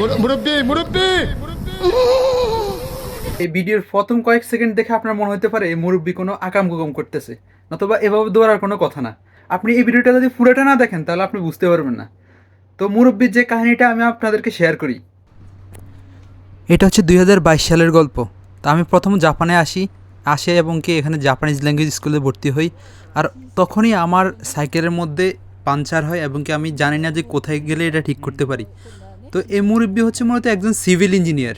মুরব্বী মুরব্বী! এই ভিডিওর প্রথম কয়েক সেকেন্ড দেখে আপনার মনে হতে পারে এই মুরব্বী কোনো আকাম কুকাম করতেছে। নতুবা এভাবে দৌড়ার কোনো কথা না। আপনি এই ভিডিওটা যদি পুরোটা না দেখেন, তাহলে আপনি বুঝতে পারবেন না। তো মুরব্বীর যে কাহিনীটা আমি আপনাদেরকে শেয়ার করি, এটা হচ্ছে দুই হাজার বাইশ সালের গল্প। তা আমি প্রথম জাপানে আসি, আসে এবং কি এখানে জাপানিজ ল্যাঙ্গুয়েজ স্কুলে ভর্তি হই। আর তখনই আমার সাইকেলের মধ্যে পাঞ্চার হয় এবং কি আমি জানি না যে কোথায় গেলে এটা ঠিক করতে পারি। তো এই মুরব্বী হচ্ছে মূলত একজন সিভিল ইঞ্জিনিয়ার।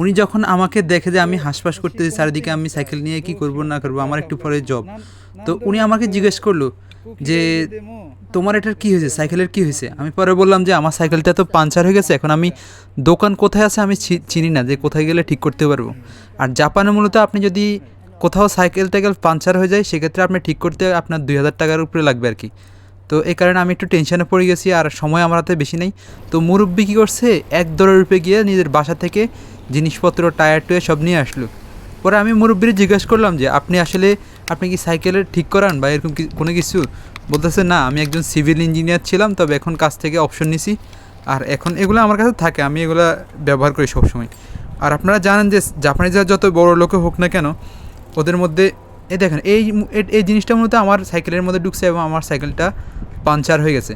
উনি যখন আমাকে দেখে যে আমি হাঁসফাঁস করতেছি, চারিদিকে আমি সাইকেল নিয়ে কি করব না করব, আমার একটু পরে জব তো উনি আমাকে জিজ্ঞেস করল যে, তোমার এটার কি হয়েছে? সাইকেলের কি হয়েছে? আমি পরে বললাম যে, আমার সাইকেলটা তো পাঞ্চার হয়ে গেছে, এখন আমি দোকান কোথায় আছে আমি চিনি না যে কোথায় গেলে ঠিক করতে পারব। আর জাপানে মূলত আপনি যদি কোথাও সাইকেল টাইকেল পাঞ্চার হয়ে যায়, সেক্ষেত্রে আপনি ঠিক করতে আপনার দুই হাজার টাকার উপরে লাগবে আর কি তো এই কারণে আমি একটু টেনশনে পড়ে গেছি আর সময় আমার হাতে বেশি নেই। তো মুরব্বী কী করছে? এক দরের রূপে গিয়ে নিজের বাসা থেকে জিনিসপত্র, টায়ার টুয়ে সব নিয়ে আসলো। পরে আমি মুরব্বীর জিজ্ঞেস করলাম যে, আপনি আসলে, আপনি কি সাইকেলের ঠিক করান বা এরকম কোনো কিছু? বলতেছে, না, আমি একজন সিভিল ইঞ্জিনিয়ার ছিলাম, তবে এখন কাজ থেকে অপশন নিছি। আর এখন এগুলো আমার কাছে থাকে, আমি এগুলো ব্যবহার করি সবসময়। আর আপনারা জানেন যে, জাপানিজরা যত বড় লোকে হোক না কেন, ওদের মধ্যে এই দেখেন, এই এই জিনিসটা মূলত আমার সাইকেলের মধ্যে ঢুকছে এবং আমার সাইকেলটা পাঞ্চার হয়ে গেছে।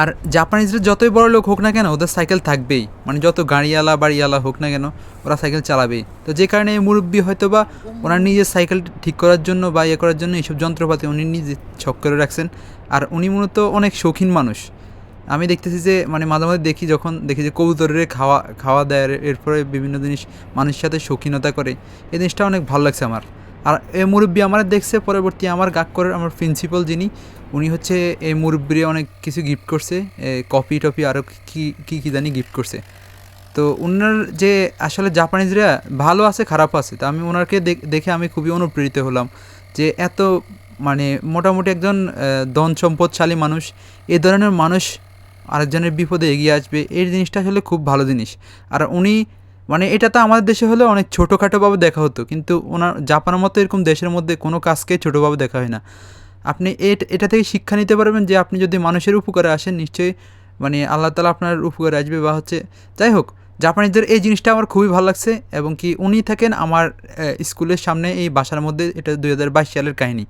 আর জাপানিজরা যতই বড় লোক হোক না কেন, ওদের সাইকেল থাকবেই। মানে যত গাড়িওয়ালা, বাড়িওয়ালা হোক না কেন, ওরা সাইকেল চালাবেই। তো যে কারণে এই মুরব্বী হয়তো বা ওনার নিজের সাইকেল ঠিক করার জন্য বা ইয়ে করার জন্য এইসব যন্ত্রপাতি উনি নিজে ছক করে রাখছেন। আর উনি মূলত অনেক শৌখিন মানুষ। আমি দেখতেছি যে মানে মাঝে মাঝে দেখি যখন দেখি যে কবুতরের খাওয়া খাওয়া দেয়, এরপরে বিভিন্ন জিনিস মানুষের সাথে শৌখিনতা করে। এই জিনিসটা অনেক ভালো লাগছে আমার। আর এই মুরব্বী আমার দেখছে, পরবর্তী আমার করে আমার প্রিন্সিপাল যিনি, উনি হচ্ছে এই মুরব্বীরে অনেক কিছু গিফট করছে কপি টপি আরও কী কী কী জানি গিফট করছে। তো ওনার যে আসলে জাপানিজরা ভালো আছে, খারাপ আছে, তো আমি ওনাকে দেখ- আমি খুবই অনুপ্রেরিত হলাম যে এত মানে মোটামুটি একজন ধন সম্পদশালী মানুষ, এ ধরনের মানুষ আরেকজনের বিপদে এগিয়ে আসবে, এই জিনিসটা আসলে খুব ভালো জিনিস। আর উনি মানে এটা তো আমাদের দেশে হলে অনেক ছোটোখাটোভাবে দেখা হতো, কিন্তু ওনার জাপানের মতো এরকম দেশের মধ্যে কোনো কাজকে ছোটোভাবে দেখা হয় না। আপনি এট- থেকে শিক্ষা নিতে পারবেন যে আপনি যদি মানুষের উপকারে আসেন, নিশ্চয়ই মানে আল্লাহ তালা আপনার উপকারে আসবে বা হচ্ছে, যাই হোক জাপানিজদের এই জিনিসটা আমার খুবই ভালো লাগছে এবং কি উনি থাকেন আমার স্কুলের সামনে এই বাসার মধ্যে, এটা দুই হাজার বাইশ সালের কাহিনী।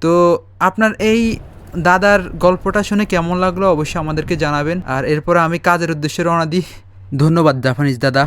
তো আপনার এই দাদার গল্পটা শুনে কেমন লাগল অবশ্যই আমাদেরকে জানাবেন। আর এরপরে আমি কাজের উদ্দেশ্যে রওনা দিই। ধন্যবাদ জাপানিজ দাদা।